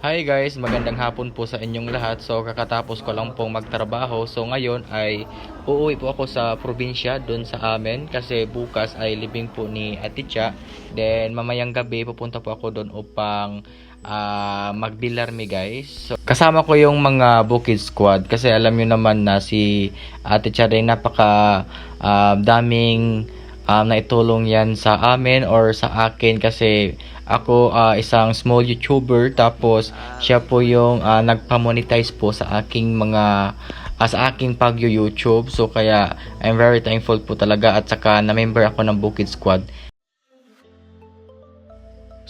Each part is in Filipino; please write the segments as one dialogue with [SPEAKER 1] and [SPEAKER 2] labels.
[SPEAKER 1] Hi guys, magandang hapon po sa inyong lahat. So kakatapos ko lang pong magtrabaho. So ngayon ay uuwi po ako sa probinsya doon sa amin kasi bukas ay libing po ni Ate Cha. Then mamayang gabi pupunta po ako doon upang ah, magbilarmi guys. So, kasama ko yung mga Bukid Squad kasi alam nyo naman na si Ate Cha rin napaka ah, daming um, naitulong yan sa amin or sa akin kasi ako ah, isang small YouTuber tapos siya po yung ah, nagpa-monetize po sa aking mga ah, sa aking pag-YouTube so kaya I'm very thankful po talaga at saka na-member ako ng Bukid Squad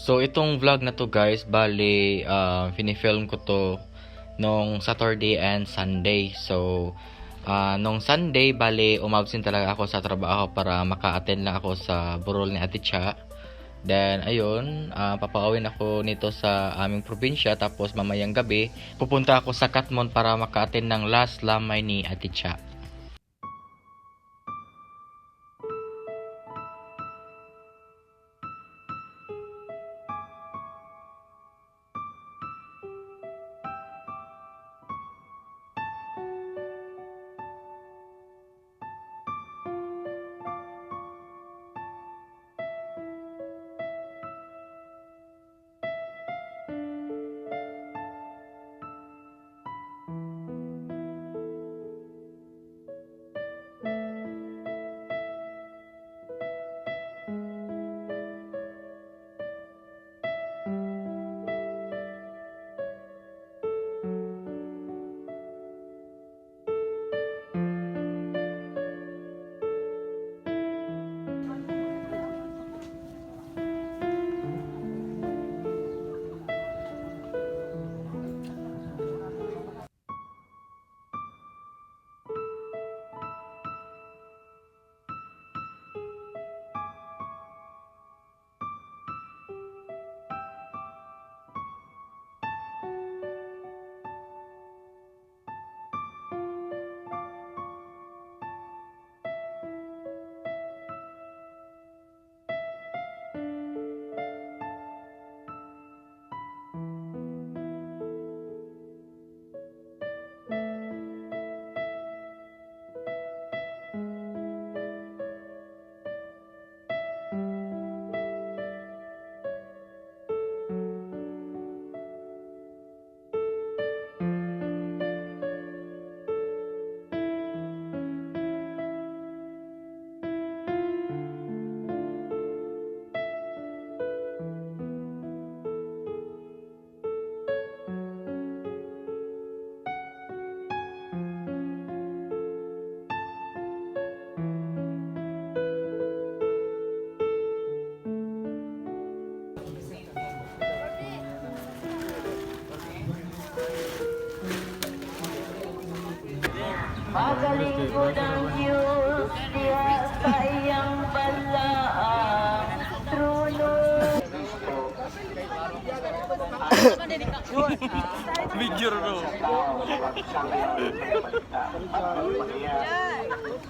[SPEAKER 1] So itong vlog na to guys, bali uh, finifilm ko to nung Saturday and Sunday. So ah, nung Sunday, bali umabsent talaga ako sa trabaho para maka-attend lang ako sa burol ni Ate Cha. Then ayun, ah, papawin ako nito sa aming probinsya tapos mamayang gabi pupunta ako sa Katmon para maka-attend ng last lamay ni Ate Cha.
[SPEAKER 2] Magaling ko ng Diyos, diya sa iyang balaang trono.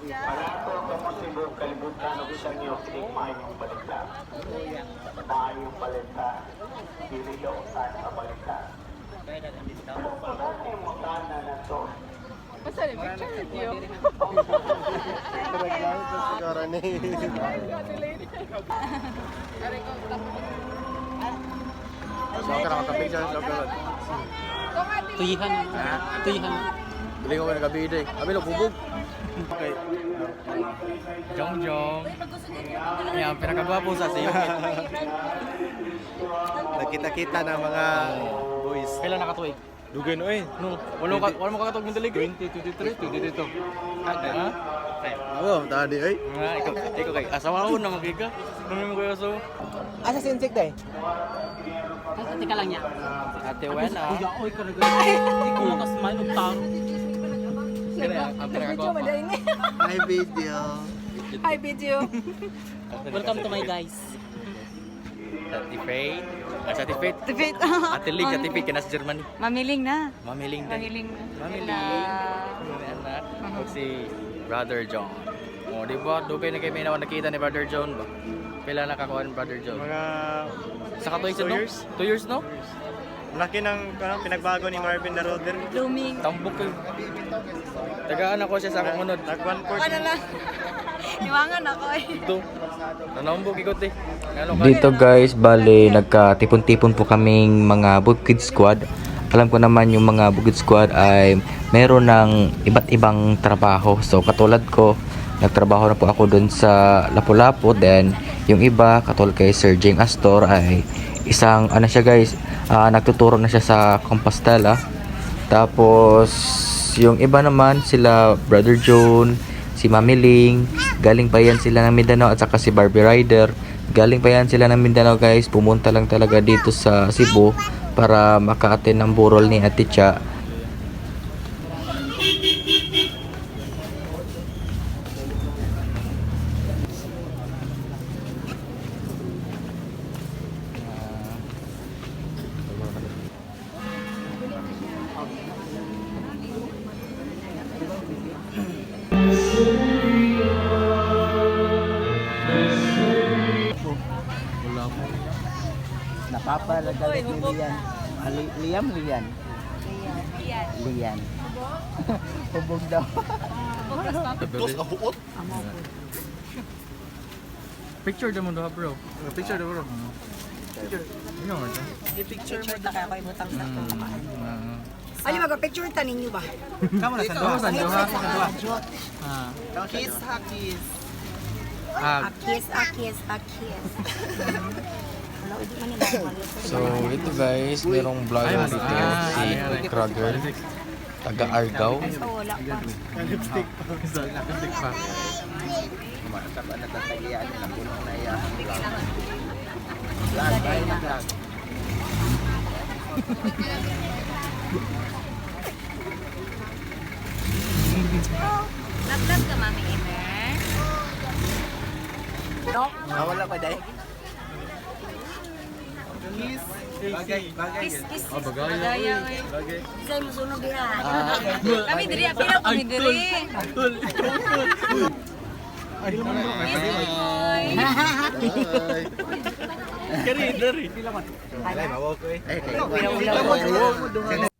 [SPEAKER 3] Pangako ka mo tibok kalibutan og sa inyo ning maayong balita. Maayong balita, dili utan sa balita. Ano mo kana na to?
[SPEAKER 4] Tuyihan. Tuyihan.
[SPEAKER 5] Bili ko ng gabi day. Abi lo bubog. Okay.
[SPEAKER 1] Jong Jong.
[SPEAKER 5] Yan pinakagwapo sa siyo. Nakita-kita ng mga boys.
[SPEAKER 1] Kailan nakatuig?
[SPEAKER 5] Dugay no eh.
[SPEAKER 1] No, wala ka wala mo kakatog ng dalig. 2023, 2022. Ha?
[SPEAKER 5] Oo, tadi ay.
[SPEAKER 1] Nga, ikaw, ikaw kay asawa ko na magiga. Ano mo kayo so?
[SPEAKER 4] Asa si Insik day? Tika lang niya.
[SPEAKER 1] Ate Wena.
[SPEAKER 4] Kuya, oy ka na ganyan. Ikaw lang ka-smile og taro.
[SPEAKER 1] Ang pinakagwapo.
[SPEAKER 5] Hi video.
[SPEAKER 6] Hi, video.
[SPEAKER 4] Welcome to my guys.
[SPEAKER 1] Ate Faye. Ah, sa Ate Faye.
[SPEAKER 6] Tipid.
[SPEAKER 1] Ate Lig, Ate Faye, kinas Germany.
[SPEAKER 6] Mamiling na.
[SPEAKER 1] Mamiling din.
[SPEAKER 6] Mamiling na.
[SPEAKER 1] Mamiling. Anak. Ug si Brother John. Oh, di ba? Dugay na kayo may nakita ni Brother John ba? Pila nakakuha ni Brother John?
[SPEAKER 5] Mga
[SPEAKER 1] Sa katuig sa
[SPEAKER 5] Two
[SPEAKER 1] no?
[SPEAKER 5] years?
[SPEAKER 1] Two years no?
[SPEAKER 7] Laki ng ano, pinagbago ni Marvin na Roder.
[SPEAKER 6] Blooming.
[SPEAKER 5] Tambok ko. Tagaan ako siya sa kamunod.
[SPEAKER 7] Nag one court.
[SPEAKER 6] Ano lang? Iwangan ako eh.
[SPEAKER 5] Ito. Nanambok ikot eh. Ano?
[SPEAKER 1] Dito guys, bale nagkatipon-tipon po kaming mga Bukid Squad. Alam ko naman yung mga Bukid Squad ay meron ng iba't ibang trabaho. So katulad ko, nagtrabaho na po ako dun sa Lapu-Lapu. Then yung iba, katulad kay Sir Jing Astor ay isang ano siya guys, ah, nagtuturo na siya sa Compostela. Tapos yung iba naman sila Brother John, si Mami Ling, galing pa yan sila ng Mindanao at saka si Barbie Rider. Galing pa yan sila ng Mindanao guys, pumunta lang talaga dito sa Cebu para maka-attend ng burol ni Ate Cha.
[SPEAKER 4] Napapalagalit ni Lian. Ah, Li- Liam, Lian. Lian. Hubog daw.
[SPEAKER 5] Picture mo daw bro.
[SPEAKER 7] Picture daw bro.
[SPEAKER 5] Ano mo ito?
[SPEAKER 6] Picture mo ta kaya ko ibutang sa
[SPEAKER 5] Ah.
[SPEAKER 6] Ay, mag-picture ta ninyo ba?
[SPEAKER 7] Kamu na sa
[SPEAKER 5] Ano sa duha? Ah.
[SPEAKER 4] Kiss ha, kiss.
[SPEAKER 5] Ah.
[SPEAKER 6] A kiss, a kiss, a kiss.
[SPEAKER 1] So ito guys, merong vlogger dito si Krugger, taga Argao.
[SPEAKER 6] Wala pa.
[SPEAKER 5] Lipstick. Lipstick pa.
[SPEAKER 4] Sa ba natatagyan nila puno na yan. Vlog tayo na vlog.
[SPEAKER 6] Nag-vlog ka, Mami Emer?
[SPEAKER 4] Ah, wala pa dahil. Bagay, bagay.
[SPEAKER 6] Kiss, kiss.
[SPEAKER 5] Ah, bagay.
[SPEAKER 6] Bagaya, eh. Say mo sunog diha. Kami diri, apila ko mi diri. Kiss, boy.
[SPEAKER 7] Kari, dari.
[SPEAKER 4] Eh, kayo.